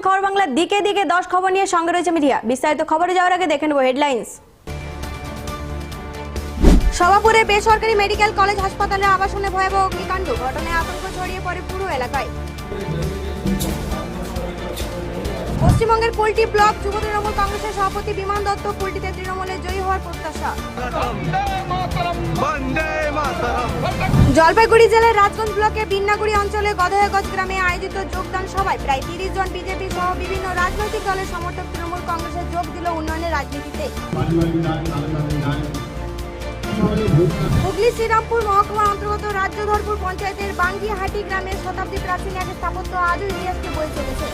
দেখছেন খবর বাংলা দিকে দিকে দশ খবর নিয়ে সঙ্গে রয়েছে মিডিয়া। বিস্তারিত খবরে যাওয়ার আগে দেখে নেব হেডলাইন্স। সভাপুরে বেসরকারি মেডিকেল কলেজ হাসপাতালে আবাসনে ভয়াবহ অগ্নিকাণ্ড। ঘটনায় আতঙ্ক ছড়িয়ে পড়ে পুরো এলাকায়। পশ্চিমবঙ্গের কুলটি ব্লক, যুব তৃণমূল কংগ্রেসের সভাপতি বিমান দত্ত কুলটিতে তৃণমূলে জয়ী হওয়ার প্রত্যাশা। জলপাইগুড়ি জেলার রাজগঞ্জ ব্লকের বিন্নাগুড়ি অঞ্চলে গধয়াগঞ্জ গ্রামে আয়োজিত যোগদান সভায় প্রায় তিরিশ জন বিজেপি সহ বিভিন্ন রাজনৈতিক দলের সমর্থক তৃণমূল কংগ্রেসে যোগ দিল উন্নয়নের রাজনীতিতে। হুগলি, শ্রীরামপুর মহকুমা অন্তর্গত রাজ্যধরপুর পঞ্চায়েতের বাঙ্গিহাটি গ্রামের শতাব্দী প্রাচীন এক স্থাপত্য আজও ইতিহাসকে বয়ে চলেছে।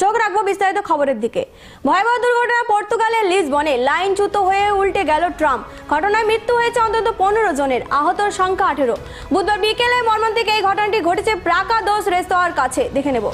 চোখ রাখব বিস্তারিত খবরের দিকে। ভয়াবহ দুর্ঘটনা পর্তুগালের লিসবনে লাইনচ্যুত হয়ে উল্টে গেল ট্রাম্প। ঘটনায় মৃত্যু হয়েছে অন্তত পনেরো জনের, আহতর সংখ্যা আঠেরো। বুধবার বিকেলে মর্মান্তিক এই ঘটনাটি ঘটেছে প্রাকা দোষ রেস্তোরাঁর কাছে। দেখে নেব।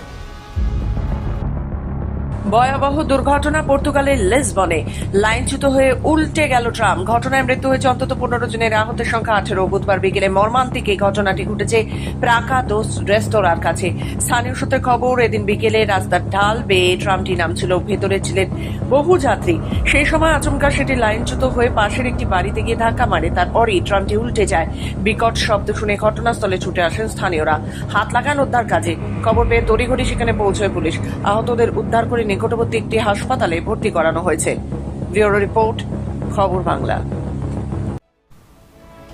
ভয়াবহ দুর্ঘটনা পর্তুগালের লিসবনে। লাইনচ্যুত হয়ে উল্টে গেল ট্রাম। ঘটনায় মৃত্যু হয়েছে অন্তত পনেরো জনের। আহতের সংখ্যা আঠেরো। বুধবার বিকেলে মর্মান্তিক এই ঘটনাটি ঘটেছে প্রাকা দোস রেস্তোরাঁর কাছে। স্থানীয় সূত্রে খবর, এদিন বিকেলে রাস্তার ঢাল বেয়ে ট্রামটি নামছিল। ভেতরে ছিলেন বহু যাত্রী। সেই সময় আচমকা সেটি লাইনচ্যুত হয়ে পাশের একটি বাড়িতে গিয়ে ধাক্কা মারে। তারপরই ট্রামটি উল্টে যায়। বিকট শব্দ শুনে ঘটনাস্থলে ছুটে আসেন স্থানীয়রা। হাত লাগান উদ্ধার কাজে। খবর পেয়ে তড়িঘড়ি সেখানে পৌঁছয় পুলিশ। আহতদের উদ্ধার করে নিকটবর্তী একটি হাসপাতালে ভর্তি করানো হয়েছে। ব্যুরো রিপোর্ট, খবর বাংলা।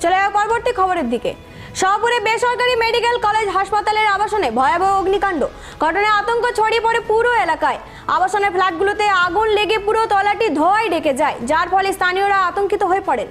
চলে পরবর্তী খবরের দিকে। শাহপুরে বেসরকারি মেডিকেল কলেজ হাসপাতালের আবাসনে ভয়াবহ অগ্নিকাণ্ড। ঘটনায় আতঙ্ক ছড়িয়ে পড়ে পুরো এলাকায়। আবাসনের ফ্ল্যাটগুলোতে আগুন লেগে পুরো তলাটি ধোঁয়ায় ডেকে যায়, যার ফলে স্থানীয়রা আতঙ্কিত হয়ে পড়েন।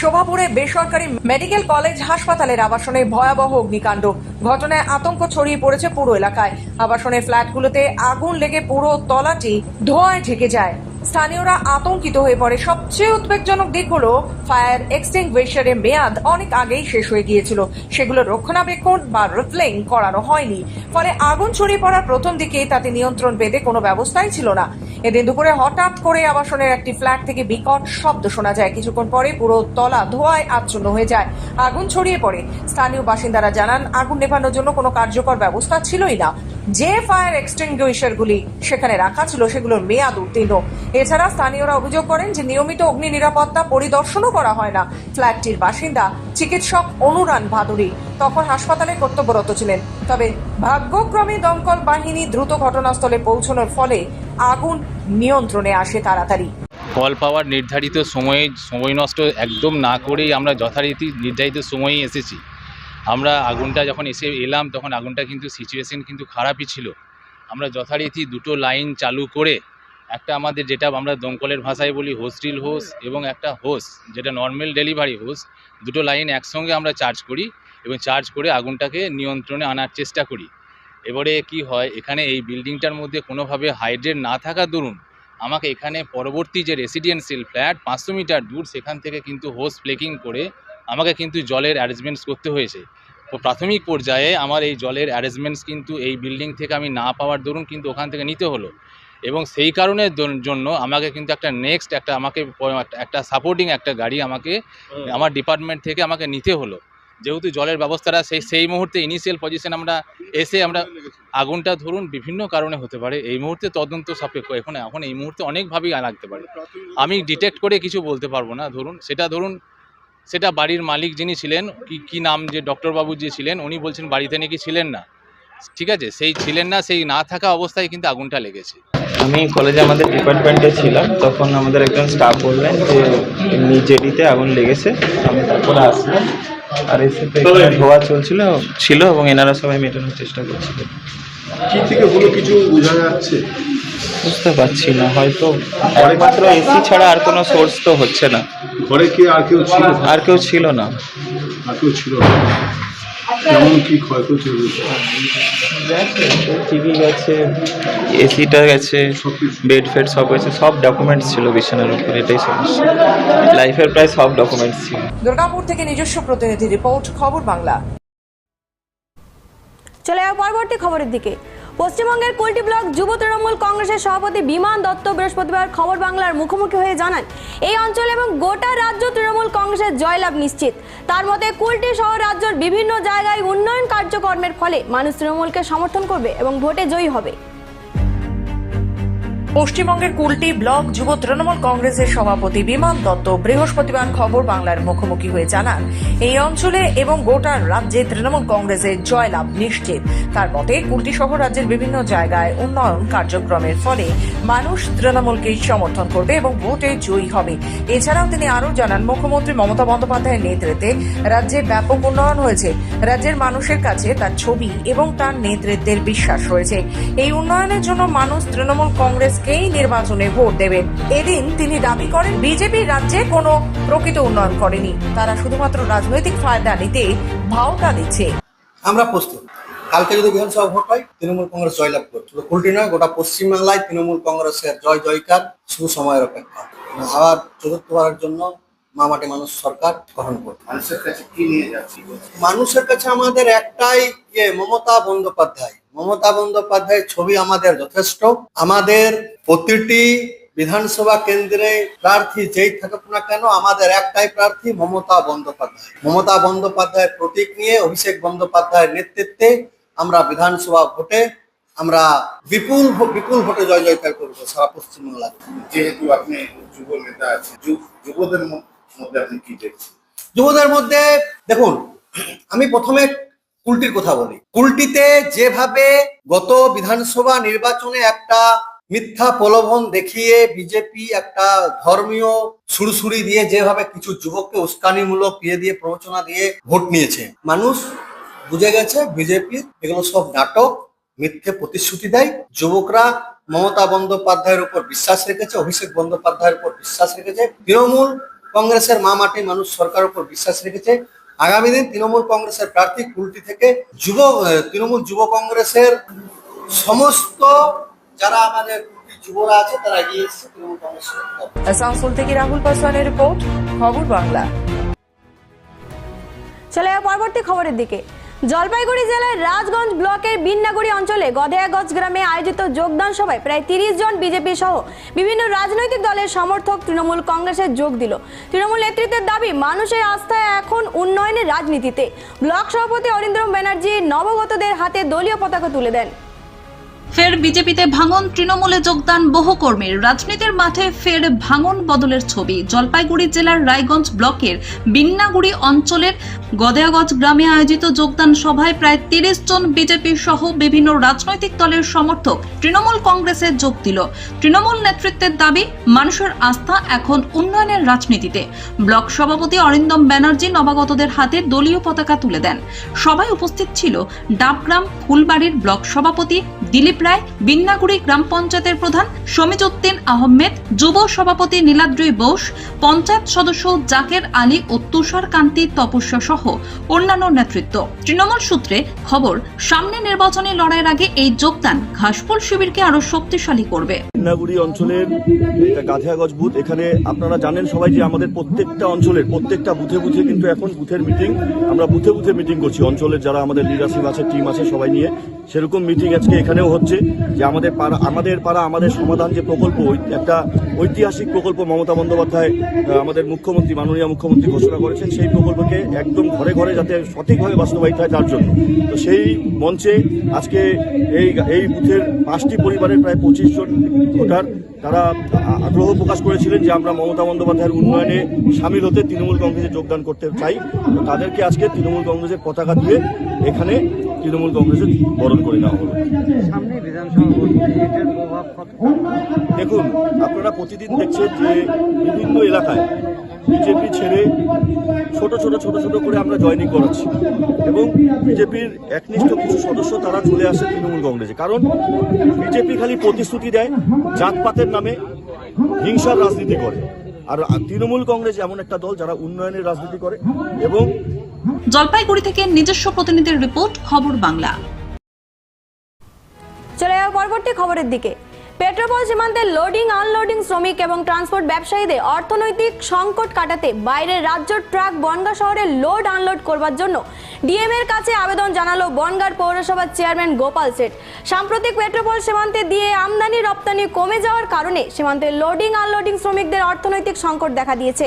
শোভাপুরে বেসরকারি মেডিকেল কলেজ হাসপাতালের আবাসনে ভয়াবহ অগ্নিকাণ্ড। ঘটনায় আতঙ্ক ছড়িয়ে পড়েছে পুরো এলাকায়। আবাসনের ফ্ল্যাটগুলোতে আগুন লেগে পুরো তলাটি ধোঁয়ায় ঢেকে যায়। স্থানীয়রা আতঙ্কিত হয়ে পড়ে। সবচেয়ে উদ্বেগজনক দিক হলো ফায়ার এক্সটিংগুইশারের মেয়াদ অনেক আগেই শেষ হয়ে গিয়েছিল। সেগুলো রক্ষণাবেক্ষণ বা রিফ্লিং করানো হয়নি। ফলে আগুন ছড়িয়ে পড়ার প্রথম দিকে তাতে নিয়ন্ত্রণ পেতে কোনো ব্যবস্থাই ছিল না। এদিন দুপুরে হঠাৎ করে আবাসনের একটি ফ্ল্যাট থেকে বিকট শব্দ শোনা যায়। কিছুক্ষণ পরে পুরো তলা ধোঁয়ায় আচ্ছন্ন হয়ে যায়। আগুন ছড়িয়ে পড়ে। স্থানীয় বাসিন্দারা জানান, আগুন নেভানোর জন্য কোনো কার্যকর ব্যবস্থা ছিলই না। যে ফায়ার এক্সটিংগুইশারগুলি সেখানে রাখা ছিল, সেগুলোর মেয়াদ উত্তীর্ণ। এছাড়া স্থানীয়রা অভিযোগ করেন যে, নিয়মিত অগ্নি নিরাপত্তা পরিদর্শনও করা হয় না। ফ্ল্যাটটির বাসিন্দা চিকিৎসক অনুরান ভাদুরী তখন হাসপাতালে কর্তব্যরত ছিলেন। তবে ভাগ্যক্রমে দমকল বাহিনী দ্রুত ঘটনাস্থলে পৌঁছানোর ফলে আগুন নিয়ন্ত্রণে আসে তাড়াতাড়ি। ফল পাওয়ার নির্ধারিত সময়ে সময় নষ্ট একদম না করেই আমরা যথারীতি নির্ধারিত সময়েই এসেছি। আমরা আগুনটা যখন এসে এলাম, তখন আগুনটা কিন্তু সিচুয়েশন কিন্তু খারাপই ছিল। আমরা যথারীতি দুটো লাইন চালু করে একটা আমাদের যেটা আমরা দমকলের ভাষায় বলি হোস্টিল হোস এবং একটা হোস যেটা নর্মাল ডেলিভারি হোস দুটো লাইন একসঙ্গে আমরা চার্জ করি এবং চার্জ করে আগুনটাকে নিয়ন্ত্রণে আনার চেষ্টা করি। এবারে কি হয়, এখানে এই বিল্ডিংটার মধ্যে কোনোভাবে হাইড্রেট না থাকা দরুন, আমাকে এখানে পরবর্তী যে রেসিডেন্সিয়াল ফ্ল্যাট পাঁচশো মিটার দূর, সেখান থেকে কিন্তু হোস প্লেকিং করে আমাকে কিন্তু জলের অ্যারেঞ্জমেন্টস করতে হয়েছে। তো প্রাথমিক পর্যায়ে আমার এই জলের অ্যারেঞ্জমেন্টস কিন্তু এই বিল্ডিং থেকে আমি না পাওয়ার দরুন কিন্তু ওখান থেকে নিতে হলো। এবং সেই কারণের জন্য আমাকে কিন্তু একটা নেক্সট একটা আমাকে একটা- একটা সাপোর্টিং একটা গাড়ি আমাকে আমার ডিপার্টমেন্ট থেকে আমাকে নিতে হলো। যেহেতু জলের ব্যবস্থাটা সেই সেই মুহূর্তে ইনিশিয়াল পজিশন আমরা এসে আমরা আগুনটা ধরুন বিভিন্ন কারণে হতে পারে। এই মুহূর্তে তদন্ত সাপেক্ষ। এখন এখন এই মুহূর্তে অনেকভাবেই লাগতে পারে। আমি ডিটেক্ট করে কিছু বলতে পারব না। ধরুন সেটা ধরুন সেটা বাড়ির মালিক যিনি ছিলেন কি কি নাম যে ডক্টরবাবু যে ছিলেন উনি বলছেন বাড়িতে নাকি ছিলেন না। ঠিক আছে সেই ছিলেন না সেই না থাকা অবস্থায় কিন্তু আগুনটা লেগেছে। আমি কলেজে আমাদের ডিপার্টমেন্টে ছিলাম তখন আমাদের একজন স্টাফ বললেন যে এমনি জেডিতে আগুন লেগেছে আমি তারপরে আসলাম আর এসে তো ধোয়া চলছিল ছিল এবং এনারা সবাই মেটানোর চেষ্টা করছিল। কি থেকে হলো কিছু বোঝা যাচ্ছে? বুঝতে পারছি না হয়তো একমাত্র এসি ছাড়া আর কোনো সোর্স তো হচ্ছে না। ঘরে কি আর কেউ ছিল? আর কেউ ছিল না। আর কেউ ছিল না। কেমন কি ক্ষয়ক্ষতি হয়েছে? টিভি গেছে এসিটা গেছে বেড ফেড সব গেছে সব ডকুমেন্টস ছিল বিছানার উপর এটাই সমস্যা লাইফের প্রায় সব ডকুমেন্টস ছিল। দুর্গাপুর থেকে নিজস্ব প্রতিনিধি রিপোর্ট খবর বাংলা। চলে পরবর্তী খবরের দিকে। পশ্চিমবঙ্গের কুলটি ব্লক যুব তৃণমূল কংগ্রেসের সভাপতি বিমান দত্ত বৃহস্পতিবার খবর বাংলার মুখোমুখি হয়ে জানান, এই অঞ্চল এবং গোটা রাজ্য তৃণমূল কংগ্রেসের জয়লাভ নিশ্চিত। তার মতে কুলটি সহ রাজ্যের বিভিন্ন জায়গায় উন্নয়ন কার্যক্রমের ফলে মানুষ তৃণমূলকে সমর্থন করবে এবং ভোটে জয়ী হবে। পশ্চিমবঙ্গের কুলটি ব্লক যুব তৃণমূল কংগ্রেসের সভাপতি বিমান দত্ত বৃহস্পতিবার খবর বাংলার মুখোমুখি হয়ে জানান, এই অঞ্চলে এবং গোটা রাজ্যে তৃণমূল কংগ্রেসের জয়লাভ নিশ্চিত। তার মতে কুলটি সহ রাজ্যের বিভিন্ন জায়গায় উন্নয়ন কার্যক্রমের ফলে মানুষ তৃণমূলকে সমর্থন করবে এবং ভোটে জয়ী হবে। এছাড়াও তিনি আরও জানান, মুখ্যমন্ত্রী মমতা বন্দ্যোপাধ্যায়ের নেতৃত্বে রাজ্যে ব্যাপক উন্নয়ন হয়েছে। রাজ্যের মানুষের কাছে তার ছবি এবং তার নেতৃত্বের বিশ্বাস রয়েছে। এই উন্নয়নের জন্য মানুষ তৃণমূল কংগ্রেসকেই নির্বাচনে ভোট দেবেন এদিন তিনি দাবি করেন বিজেপি রাজ্যে কোনো প্রকৃত উন্নয়ন করেনি। তারা শুধুমাত্র রাজনৈতিক ফায়দা নিতে ভাওতা দিচ্ছে। আমরা প্রস্তুত। কালকে যদি বিধানসভা ভোট হয় তৃণমূল কংগ্রেস জয়লাভ করবে। শুধু কুলটি নয় গোটা পশ্চিমবাংলায় তৃণমূল কংগ্রেসের জয় জয়কার শুধু সময়ের অপেক্ষা। আবার চতুর্থবারের জন্য মামাটি মানুষ সরকার গ্রহণ করবে। মানুষের কাছে কি নিয়ে যাচ্ছি? মানুষের কাছে আমাদের একটাই ইয়ে মমতা বন্দ্যোপাধ্যায়। মমতা বন্দ্যোপাধ্যায়ের ছবি আমাদের যথেষ্ট। আমাদের প্রতিটি বিধানসভা কেন্দ্রে প্রার্থী যেই থাকুক না কেন আমাদের একটাই প্রার্থী মমতা বন্দ্যোপাধ্যায়। মমতা বন্দ্যোপাধ্যায়ের প্রতীক নিয়ে অভিষেক বন্দ্যোপাধ্যায়ের নেতৃত্বে আমরা বিধানসভা ভোটে আমরা বিপুল বিপুল ভোটে জয় জয়কার করব সারা পশ্চিমবাংলায় যেহেতু আপনি যুব নেতা আছেন যুব- যুবদের মধ্যে আপনি কি দেখছেন? যুবদের মধ্যে দেখুন আমি প্রথমে কুলটির কথা বলি। কুলটিতে যেভাবে গত বিধানসভা নির্বাচনে একটা মিথ্যা প্রলোভন দেখিয়ে বিজেপি একটা ধর্মীয় সুরসুরি দিয়ে যেভাবে কিছু যুবককে উস্কানিমূলক ইয়ে দিয়ে, প্ররোচনা দিয়ে ভোট নিয়েছে। মানুষ বুঝে গেছে বিজেপি এগুলো সব নাটক, মিথ্যে প্রতিশ্রুতি দেয়। যুবকরা মমতা বন্দ্যোপাধ্যায়ের উপর বিশ্বাস রেখেছে, অভিষেক বন্দ্যোপাধ্যায়ের উপর বিশ্বাস রেখেছে, তৃণমূল কংগ্রেসের মা মাটি মানুষ সরকারের উপর বিশ্বাস রেখেছে। আগামী দিন তৃণমূল কংগ্রেসের প্রার্থী কুলটি থেকে যুব তৃণমূল যুব কংগ্রেসের সমস্ত যারা আমাদের যুবরা আছে, তারা এগিয়ে এসেছে তৃণমূল কংগ্রেস আসানসোল থেকে রাহুল পাসওয়ানের রিপোর্ট, খবর বাংলা। চলে পরবর্তী খবরের দিকে। জলপাইগুড়ি জেলার রাজগঞ্জ ব্লকের বিন্নাগুড়ি অঞ্চলে গধেয়াগঞ্জ গ্রামে আয়োজিত যোগদান সভায় প্রায় তিরিশ জন বিজেপি সহ বিভিন্ন রাজনৈতিক দলের সমর্থক তৃণমূল কংগ্রেসে যোগ দিল। তৃণমূল নেতৃত্বের দাবি, মানুষের আস্থায় এখন উন্নয়নের রাজনীতিতে। ব্লক সভাপতি অরিন্দ্রম ব্যানার্জি নবগতদের হাতে দলীয় পতাকা তুলে দেন। ফের বিজেপিতে ভাঙন, তৃণমূলে যোগদান বহু কর্মীর। রাজনীতির মাঠে ফের ভাঙন বদলের ছবি। জলপাইগুড়ি জেলার রায়গঞ্জ ব্লকের বিন্নাগুড়ি অঞ্চলের গদেয়াগঞ্জ গ্রামে আয়োজিত যোগদান সভায় প্রায় তিরিশ জন বিজেপি সহ বিভিন্ন রাজনৈতিক দলের সমর্থক তৃণমূল কংগ্রেসে যোগ দিল। তৃণমূল নেতৃত্বের দাবি, মানুষের আস্থা এখন উন্নয়নের রাজনীতিতে। ব্লক সভাপতি অরিন্দম ব্যানার্জি নবাগতদের হাতে দলীয় পতাকা তুলে দেন। সভায় উপস্থিত ছিল ডাবগ্রাম, ফুলবাড়ির ব্লক সভাপতি দিলীপ রায় বিন্নাগুড়ি গ্রাম পঞ্চায়েতের প্রধান সমীজউদ্দিন আহমেদ, যুব সভাপতি নীলাদ্রি বোস, পঞ্চায়েত সদস্য জাকের আলী ও তুষার কান্তি তপস্যা সহ অন্যান্য নেতৃত্ব। তৃণমূল সূত্রে খবর, সামনে নির্বাচনী লড়াইয়ের আগে এই যোগদান ঘাসফুল শিবিরকে আরও শক্তিশালী করবে। কন্যাগুড়ি অঞ্চলের গাধিয়াগজ বুথ এখানে আপনারা জানেন সবাই যে আমাদের প্রত্যেকটা অঞ্চলের, প্রত্যেকটা বুথে বুথে কিন্তু এখন বুথের মিটিং, আমরা বুথে বুথে মিটিং করছি। অঞ্চলের যারা আমাদের লিডারশিপ আছে টিম আছে সবাই নিয়ে, সেরকম মিটিং আজকে এখানেও হচ্ছে। যে আমাদের পাড়া আমাদের পাড়া, আমাদের সমাধান যে প্রকল্প একটা ঐতিহাসিক প্রকল্প মমতা বন্দ্যোপাধ্যায় আমাদের মুখ্যমন্ত্রী, মাননীয় মুখ্যমন্ত্রী ঘোষণা করেছেন, সেই প্রকল্পকে একদম ঘরে ঘরে যাতে সঠিকভাবে বাস্তবায়িত হয় তার জন্য। তো সেই মঞ্চে আজকে এই এই বুথের পাঁচটি পরিবারের প্রায় পঁচিশ জন ভোটার, তারা আগ্রহ প্রকাশ করেছিলেন যে আমরা মমতা বন্দ্যোপাধ্যায়ের উন্নয়নে সামিল হতে তৃণমূল কংগ্রেসে যোগদান করতে চাই। তাদেরকে আজকে তৃণমূল কংগ্রেসের পতাকা দিয়ে এখানে তৃণমূল কংগ্রেসে বরণ করে নেওয়া হলো। সামনে দেখুন আপনারা প্রতিদিন দেখছেন যে বিভিন্ন এলাকায় বিজেপি ছেড়ে ছোট ছোট ছোট ছোট করে আমরা জয়নিং করাচ্ছি। এবং বিজেপির একনিষ্ঠ কিছু সদস্য তারা চলে আসে তৃণমূল কংগ্রেসে। কারণ বিজেপি খালি প্রতিশ্রুতি দেয় জাতপাতের নামে হিংসার রাজনীতি করে। আর তৃণমূল কংগ্রেস এমন একটা দল যারা উন্নয়নের রাজনীতি করে এবং জলপাইগুড়ি থেকে নিজস্ব প্রতিনিধির রিপোর্ট, খবর বাংলা। চলে যাওয়া পরবর্তী খবরের দিকে। পেট্রোপল সীমান্তে লোডিং আনলোডিং শ্রমিক এবং ট্রান্সপোর্ট ব্যবসায়ীদের অর্থনৈতিক সংকট কাটাতে বাইরের রাজ্য ট্রাক বনগাঁ শহরে লোড আনলোড করবার জন্য ডিএম এর কাছে আবেদন জানালো বনগাঁর পৌরসভার চেয়ারম্যান গোপাল সেঠ সাম্প্রতিক পেট্রোপল সীমান্তে দিয়ে আমদানি রপ্তানি কমে যাওয়ার কারণে সীমান্তে লোডিং আনলোডিং শ্রমিকদের অর্থনৈতিক সংকট দেখা দিয়েছে।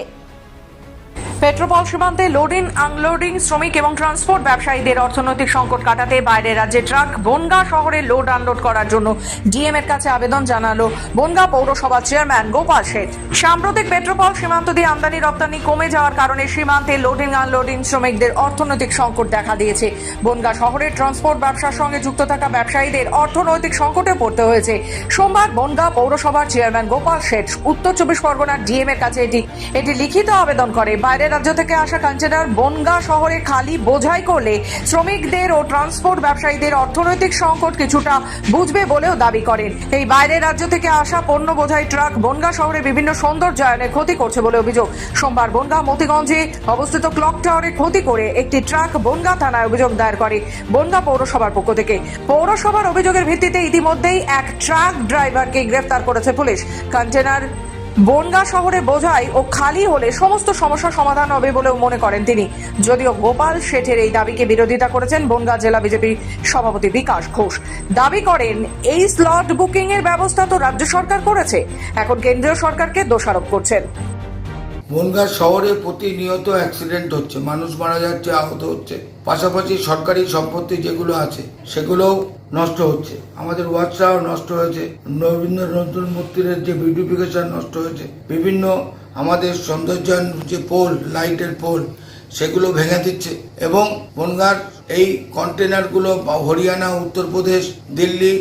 পেট্রোপল সীমান্তে লোডিং আনলোডিং শ্রমিক এবং ট্রান্সপোর্ট ব্যবসায়ীদের অর্থনৈতিক সংকট কাটাতে বাইরের রাজ্যে ট্রাক বনগাঁ শহরে লোড আনলোড করার জন্য ডিএম এর কাছে আবেদন জানালো বনগাঁ পৌরসভা চেয়ারম্যান গোপাল শেঠ। সাম্প্রতিক পেট্রোপল সীমান্ত দিয়ে আমদানি রপ্তানি কমে যাওয়ার কারণে সীমান্তে লোডিং আনলোডিং শ্রমিকদের অর্থনৈতিক সংকট দেখা দিয়েছে। বনগাঁ শহরের ট্রান্সপোর্ট ব্যবসার সঙ্গে যুক্ত থাকা ব্যবসায়ীদের অর্থনৈতিক সংকটে পড়তে হয়েছে। সোমবার বনগাঁ পৌরসভার চেয়ারম্যান গোপাল শেঠ, উত্তর চব্বিশ পরগনার ডিএম এর কাছে এটি এটি লিখিত আবেদন করে। বাইরের রাজ্য থেকে আসা কন্টেনার বনগাঁ শহরে খালি বোঝাই করলে শ্রমিকদের ও ট্রান্সপোর্ট ব্যবসায়ীদের অর্থনৈতিক সংকট কিছুটা বুঝবে বলেও দাবি করেন। এই বাইরের রাজ্য থেকে আসা পণ্য বোঝাই ট্রাক বনগাঁ শহরে বিভিন্ন সৌন্দর্যায়নের ক্ষতি করছে বলে অভিযোগ। সোমবার বনগাঁ মতিগঞ্জে অবস্থিত ক্লক টাওয়ারে ক্ষতি করে একটি ট্রাক বনগাঁ থানায় অভিযোগ দায়ের করে বনগাঁ পৌরসভার পক্ষ থেকে। পৌরসভার অভিযোগের ভিত্তিতে ইতিমধ্যেই এক ট্রাক ড্রাইভারকে গ্রেফতার করেছে পুলিশ। কন্টেনার বনগাঁ শহরে বোঝাই ও খালি হলে সমস্ত সমস্যা সমাধান হবে বলেও মনে করেন তিনি। যদিও গোপাল শেঠের এই দাবিকে বিরোধিতা করেছেন বনগা জেলা বিজেপি সভাপতি বিকাশ ঘোষ। দাবি করেন, এই স্লট বুকিং এর ব্যবস্থা তো রাজ্য সরকার করেছে। এখন কেন্দ্রীয় সরকারকে দোষারোপ করছেন। বনগাঁ শহরে প্রতিনিয়ত অ্যাক্সিডেন্ট হচ্ছে, মানুষ মারা যাচ্ছে, আহত হচ্ছে। পাশাপাশি সরকারি সম্পত্তি যেগুলো আছে, সেগুলোও নষ্ট হচ্ছে। আমাদের ওয়াচটাও নষ্ট হয়েছে রবীন্দ্র নতুন মূর্তির যে বিউটিফিকেশন নষ্ট হয়েছে, বিভিন্ন আমাদের সৌন্দর্যায়ন যে পোল লাইটের পোল সেগুলো ভেঙে দিচ্ছে। এবং বনগাঁর এই কন্টেনারগুলো হরিয়ানা, উত্তরপ্রদেশ, দিল্লি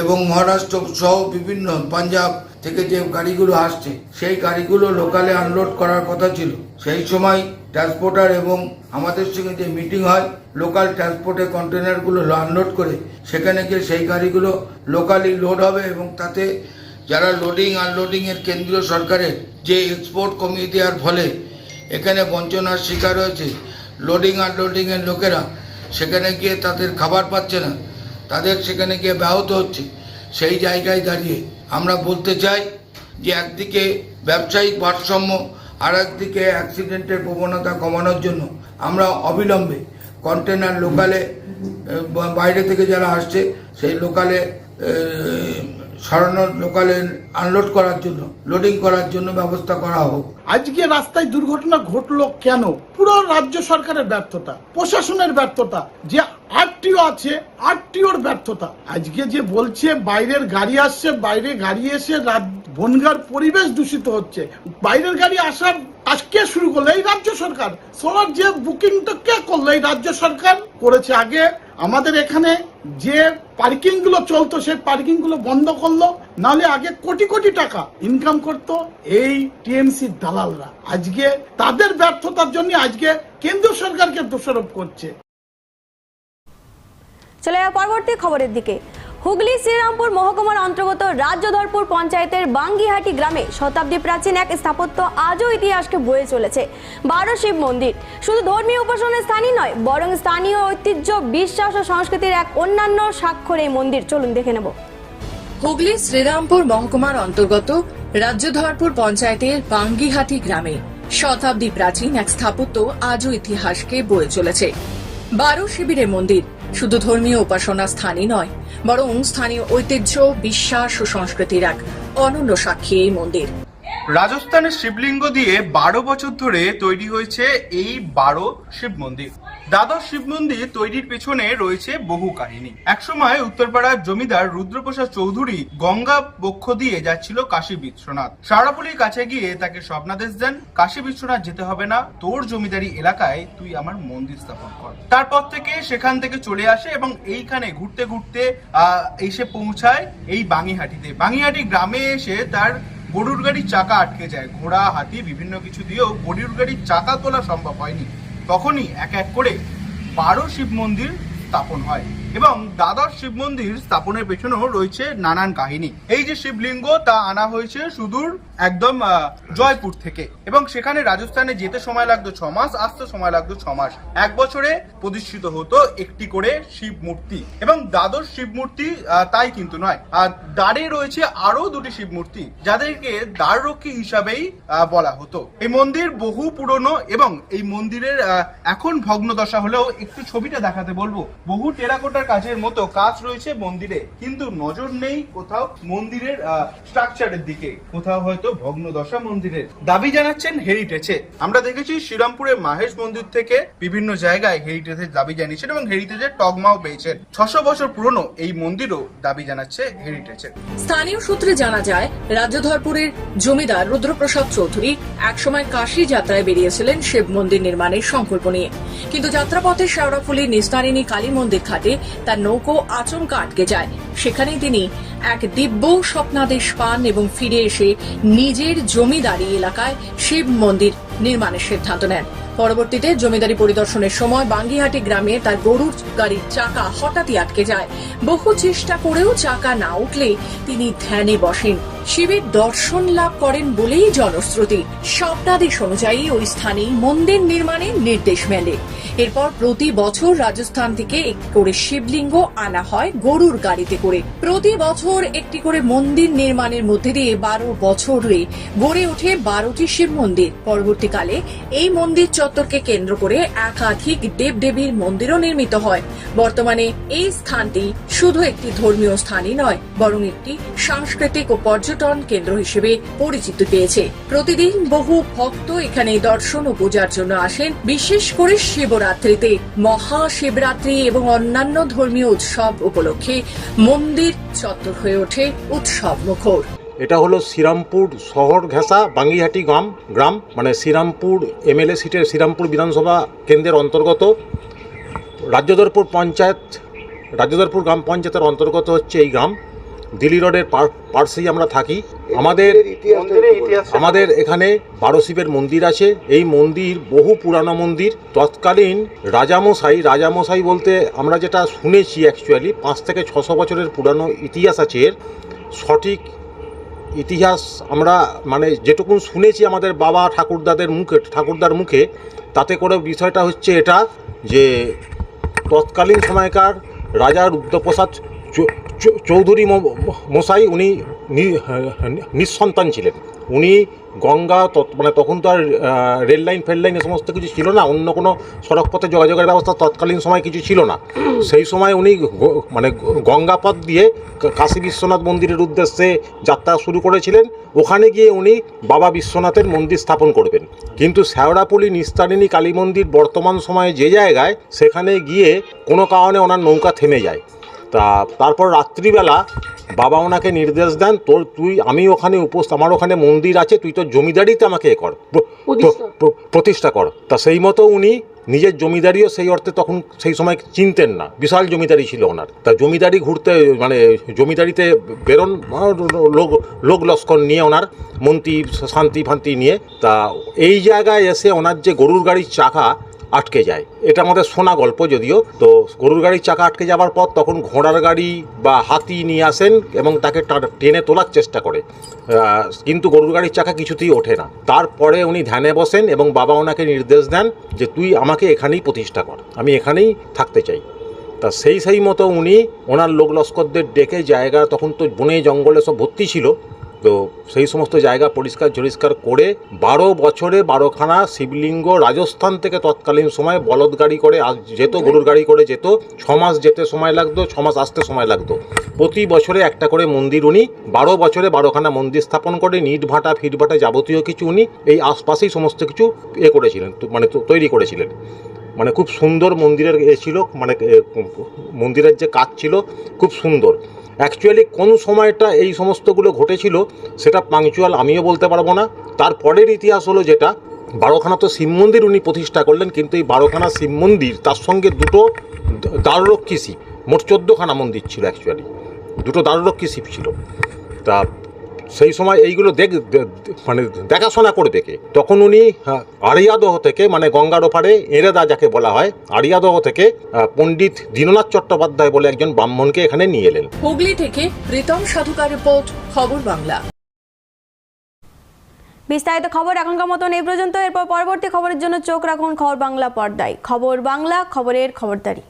এবং মহারাষ্ট্র সহ বিভিন্ন, পাঞ্জাব থেকে যে গাড়িগুলো আসছে, সেই গাড়িগুলো লোকালে আনলোড করার কথা ছিল। সেই সময় ট্রান্সপোর্টার এবং আমাদের সঙ্গে যে মিটিং হয় লোকাল ট্রান্সপোর্টে কন্টেনারগুলো আনলোড করে, সেখানে গিয়ে সেই গাড়িগুলো লোকালি লোড হবে এবং তাতে যারা লোডিং আনলোডিং এর কেন্দ্রীয় সরকারের যে এক্সপোর্ট কমিয়ে দেওয়ার ফলে এখানে বঞ্চনার শিকার হয়েছে লোডিং আনলোডিং এর লোকেরা, সেখানে গিয়ে তাদের খাবার পাচ্ছে না, তাদের সেখানে গিয়ে ব্যাহত হচ্ছে, সেই জায়গায় দাঁড়িয়ে আমরা বলতে চাই যে একদিকে ব্যবসায়িক ভারসাম্য আর একদিকে অ্যাক্সিডেন্টের প্রবণতা কমানোর জন্য আমরা অবিলম্বে কন্টেনার লোকালে বাইরে থেকে যারা আসছে, সেই লোকালে সরানোর লোকালে আনলোড করার জন্য লোডিং করার জন্য ব্যবস্থা করা হোক। আজকে রাস্তায় দুর্ঘটনা ঘটলো কেন? পুরো রাজ্য সরকারের ব্যর্থতা, প্রশাসনের ব্যর্থতা, যে আরটিও আছে, আরটিওর ব্যর্থতা। আজকে যে বলছে, বাইরের গাড়ি আসছে, বাইরে গাড়ি এসে বনগার পরিবেশ দূষিত হচ্ছে। বাইরের গাড়ি আসার, আজকে শুরু করল এই রাজ্য সরকার। সোলার যে বুকিংটা কে করল এই রাজ্য সরকার? করেছে আগে। আমাদের এখানে যে পার্কিংগুলো চলতো সেই পার্কিংগুলো বন্ধ করল নালে আগে কোটি কোটি টাকা ইনকাম করত এই টিএমসি দালালরা। আজকে তাদের ব্যর্থতার জন্য আজকে কেন্দ্র সরকারকে দোষারোপ করছে। চলে পরবর্তী খবরের দিকে। হুগলি, শ্রীরামপুর মহকুমার অন্তর্গত রাজ্যধরপুর পঞ্চায়েতের বাঙ্গিহাটি গ্রামে শতাব্দী প্রাচীন এক স্থাপত্য আজও ইতিহাসকে বয়ে চলেছে। বারো শিব মন্দির। শুধু ধর্মীয় উপাসনার স্থানই নয়, বরং স্থানীয় ঐতিহ্য, বিশ্বাস ও সংস্কৃতির এক অন্যান্য স্বাক্ষর এই মন্দির। চলুন দেখে নেব। হুগলি, শ্রীরামপুর মহকুমার অন্তর্গত রাজ্যধরপুর পঞ্চায়েতের বাঙ্গিহাটি গ্রামে শতাব্দী প্রাচীন এক স্থাপত্য আজও ইতিহাসকে বয়ে চলেছে। বারো শিবিরের মন্দির শুধু ধর্মীয় উপাসনা স্থানই নয় বরং স্থানীয় ঐতিহ্য বিশ্বাস ও সংস্কৃতির এক অনন্য সাক্ষী এই মন্দির। রাজস্থানের শিবলিঙ্গ দিয়ে বারো বছর ধরে তৈরি হয়েছে এই বারো শিব মন্দির। দ্বাদশ শিব মন্দির তৈরির পেছনে রয়েছে বহু কাহিনী। একসময় উত্তরপাড়ার জমিদার রুদ্রপ্রসাদ চৌধুরী গঙ্গা বক্ষ দিয়ে যাচ্ছিল কাশী বিশ্বনাথ। সারাপুলির কাছে গিয়ে তাকে স্বপ্নাদেশ দেন, কাশী বিশ্বনাথ যেতে হবে না, তোর জমিদারি এলাকায় তুই আমার মন্দির স্থাপন কর। তারপর থেকে সেখান থেকে চলে আসে এবং এইখানে ঘুরতে ঘুরতে এসে পৌঁছায় এই বাঙিহাটিতে। বাঙিহাটি গ্রামে এসে তার গরুর গাড়ির চাকা আটকে যায়। ঘোড়া, হাতি, বিভিন্ন কিছু দিয়েও গরুর গাড়ির চাকা তোলা সম্ভব হয়নি। তখনই এক এক করে বারো শিব মন্দির স্থাপন হয় এবং দ্বাদশ শিব মন্দির স্থাপনের পেছনেও রয়েছে নানান কাহিনী। এই যে শিবলিঙ্গ, তা আনা হয়েছে সুদূর একদম জয়পুর থেকে। এবং সেখানে রাজস্থানে যেতে সময় লাগতো ছ মাস, আসতে সময় লাগতো ছ মাস। এক বছরে প্রতিষ্ঠিত হতো একটি করে শিব মূর্তি। এবং দ্বাদশ শিব মূর্তি তাই কিন্তু নয়। আর দ্বারে রয়েছে আরও দুটি শিব মূর্তি, যাদেরকে দ্বাররক্ষী হিসাবেই বলা হতো। এই মন্দির বহু পুরনো এবং এই মন্দিরের এখন ভগ্নদশা হলেও একটু ছবিটা দেখাতে বলব। বহু টেরাকোটার কাজের মতো কাজ রয়েছে মন্দিরে, কিন্তু নজর নেই কোথাও মন্দিরের স্ট্রাকচারের দিকে। কোথাও হয়তো ভগ্নদশা মন্দিরের দাবি জানাচ্ছেন হেরিটেজে। আমরা দেখেছি শ্রীরামপুরের মাহেশ মন্দির থেকে বিভিন্ন জায়গায় হেরিটেজের দাবি জানিয়েছেন এবং হেরিটেজের টগমাও পেয়েছেন। ছশো বছর পুরনো এই মন্দিরও দাবি জানাচ্ছে হেরিটেজের স্থানীয় সূত্রে জানা যায়, রাজ্যধরপুরের জমিদার রুদ্রপ্রসাদ চৌধুরী একসময় কাশী যাত্রায় বেরিয়েছিলেন শিব মন্দির নির্মাণের সংকল্প নিয়ে। কিন্তু যাত্রাপথে শেওড়াফুলির নিস্তারিণী কালী মন্দির ঘাটে তার নৌকো আচমকা আটকে যায়। সেখানেই তিনি এক দিব্য স্বপ্নাদেশ পান এবং ফিরে এসে নিজের জমিদারি এলাকায় শিব মন্দির নির্মাণের সিদ্ধান্ত নেন। পরবর্তীতে জমিদারি পরিদর্শনের সময় বাঙ্গিহাটি গ্রামে তার গরুর গাড়ির চাকা হঠাৎই আটকে যায়। বহু চেষ্টা করেও চাকা না উঠলে তিনি ধ্যানে বসেন। শিবের দর্শন লাভ করেন বলেই জনশ্রুতি। স্বপ্নাদেশ অনুযায়ী ওই স্থানে মন্দির নির্মাণের নির্দেশ মেলে। এরপর প্রতি বছর রাজস্থান থেকে একটি করে শিবলিঙ্গ আনা হয় গরুর গাড়িতে করে। প্রতি বছর একটি করে মন্দির নির্মাণের মধ্যে দিয়ে বারো বছরে গড়ে ওঠে বারোটি শিব মন্দির। পরবর্তীকালে এই মন্দির চত্বরকে কেন্দ্র করে একাধিক দেবদেবীর মন্দিরও নির্মিত হয়। বর্তমানে এই স্থানটি শুধু একটি ধর্মীয় স্থানই নয়, বরং একটি সাংস্কৃতিক ও পর্যটন কেন্দ্র হিসেবে পরিচিতি পেয়েছে। প্রতিদিন বহু ভক্ত এখানে দর্শন ও পূজার জন্য আসেন, বিশেষ করে শিবরাত্রিতে। মহাশিবরাত্রি এবং অন্যান্য ধর্মীয় উৎসব উপলক্ষে মন্দির চত্বর হয়ে ওঠে উৎসব মুখর। এটা হলো শ্রীরামপুর শহর ঘেঁষা বাঙ্গিহাটি গ্রাম গ্রাম মানে শ্রীরামপুর এমএলএ সিটের শ্রীরামপুর বিধানসভা কেন্দ্রের অন্তর্গত। রাজ্যদরপুর পঞ্চায়েত রাজ্যদরপুর গ্রাম পঞ্চায়েতের অন্তর্গত হচ্ছে এই গ্রাম। দিল্লি রোডের পার- পার্শ্বেই আমরা থাকি। আমাদের আমাদের এখানে বারো শিবের মন্দির আছে। এই মন্দির বহু পুরানো মন্দির। তৎকালীন রাজামশাই রাজামশাই বলতে আমরা যেটা শুনেছি অ্যাকচুয়ালি পাঁচ থেকে ছশো বছরের পুরানো ইতিহাস আছে এর। সঠিক ইতিহাস আমরা মানে যেটুকুন শুনেছি আমাদের বাবা ঠাকুরদাদের মুখে, ঠাকুরদার মুখে, তাতে করে বিষয়টা হচ্ছে এটা যে তৎকালীন সময়কার রাজা রুদ্রপ্রসাদ চৌধুরী মশাই উনি নিঃসন্তান ছিলেন। উনি গঙ্গা মানে তখন তো আর রেল লাইন, ফেল লাইন এ সমস্ত কিছু ছিল না, অন্য কোনো সড়কপথে যোগাযোগের ব্যবস্থা তৎকালীন সময় কিছু ছিল না। সেই সময় উনি মানে গঙ্গাপথ দিয়ে কাশী বিশ্বনাথ মন্দিরের উদ্দেশ্যে যাত্রা শুরু করেছিলেন। ওখানে গিয়ে উনি বাবা বিশ্বনাথের মন্দির স্থাপন করবেন। কিন্তু শ্যাওড়াপল্লী নিস্তারিণী কালী মন্দির বর্তমান সময়ে যে জায়গায়, সেখানে গিয়ে কোনো কারণে ওনার নৌকা থেমে যায়। তা তারপর রাত্রিবেলা বাবা ওনাকে নির্দেশ দেন তোর তুই আমি ওখানে উপস্থ আমার ওখানে মন্দির আছে তুই তোর জমিদারিতে আমাকে এ কর প্র- প্র- প্র- প্রতিষ্ঠা কর। তা সেই মতো উনি নিজের জমিদারিও সেই অর্থে তখন সেই সময় চিনতেন না বিশাল জমিদারি ছিল ওনার। তা জমিদারি ঘুরতে মানে জমিদারিতে বেরোন লোক লোক লস্কর নিয়ে ওনার মন্ত্রী শান্তি ফান্তি নিয়ে। তা এই জায়গায় এসে ওনার যে গরুর গাড়ির চাকা আটকে যায়। এটা আমাদের শোনা গল্প যদিও, তো গরুর গাড়ির চাকা আটকে যাওয়ার পর তখন ঘোড়ার গাড়ি বা হাতি নিয়ে আসেন এবং তাকে টেনে তোলার চেষ্টা করে। কিন্তু গরুর গাড়ির চাকা কিছুতেই ওঠে না। তারপরে উনি ধ্যানে বসেন এবং বাবা ওনাকে নির্দেশ দেন যে, তুই আমাকে এখানেই প্রতিষ্ঠা কর। আমি এখানেই থাকতে চাই। তা সেই সেই মতো উনি ওনার লোক লস্করদের ডেকে জায়গা, তখন তো বনে জঙ্গলে সব ভর্তি ছিল। তো সেই সমস্ত জায়গা পরিষ্কার পরিষ্কার করে বারো বছরে বারোখানা শিবলিঙ্গ রাজস্থান থেকে তৎকালীন সময় বলদ গাড়ি করে যেত, গরুর গাড়ি করে যেত ছমাস যেতে সময় লাগতো, ছ মাস আসতে সময় লাগতো। প্রতি বছরে একটা করে মন্দির উনি, বারো বছরে বারোখানা মন্দির স্থাপন করে ইট ভাটা, ফিট ভাটা যাবতীয় কিছু উনি এই আশপাশেই সমস্ত কিছু এ করেছিলেন মানে তৈরি করেছিলেন। মানে খুব সুন্দর মন্দিরের এ ছিল মানে মন্দিরের যে কাজ ছিল, খুব সুন্দর। অ্যাকচুয়ালি কোন সময়টা এই সমস্তগুলো ঘটেছিল, সেটা পাংচুয়াল আমিও বলতে পারব না। তারপরের ইতিহাস হলো যেটা, বারোখানা তো শিব মন্দির উনি প্রতিষ্ঠা করলেন, কিন্তু এই বারোখানা শিব মন্দির, তার সঙ্গে দুটো দ্বাররক্ষী শিব, মোট চোদ্দোখানা মন্দির ছিল অ্যাকচুয়ালি দুটো দ্বাররক্ষী শিব ছিল। তা সেই সময় এইগুলো দেখ মানে দেখাশোনা করবে কে তখন উনি হ্যাঁ, আরিয়াদহ থেকে মানে গঙ্গার ওপারে এরেদা যাকে বলা হয় আরিয়াদহ থেকে পণ্ডিত দীননাথ চট্টোপাধ্যায় বলে একজন ব্রাহ্মণকে এখানে নিয়ে এলেন। হুগলি থেকে প্রীতম সাধুকার রিপোর্ট খবর বাংলা। বিস্তারিত খবর এখনকার মতন এই পর্যন্ত। এরপর পরবর্তী খবরের জন্য চোখ রাখুন খবর বাংলা পর্দায়। খবর বাংলা খবরের খবরদারি।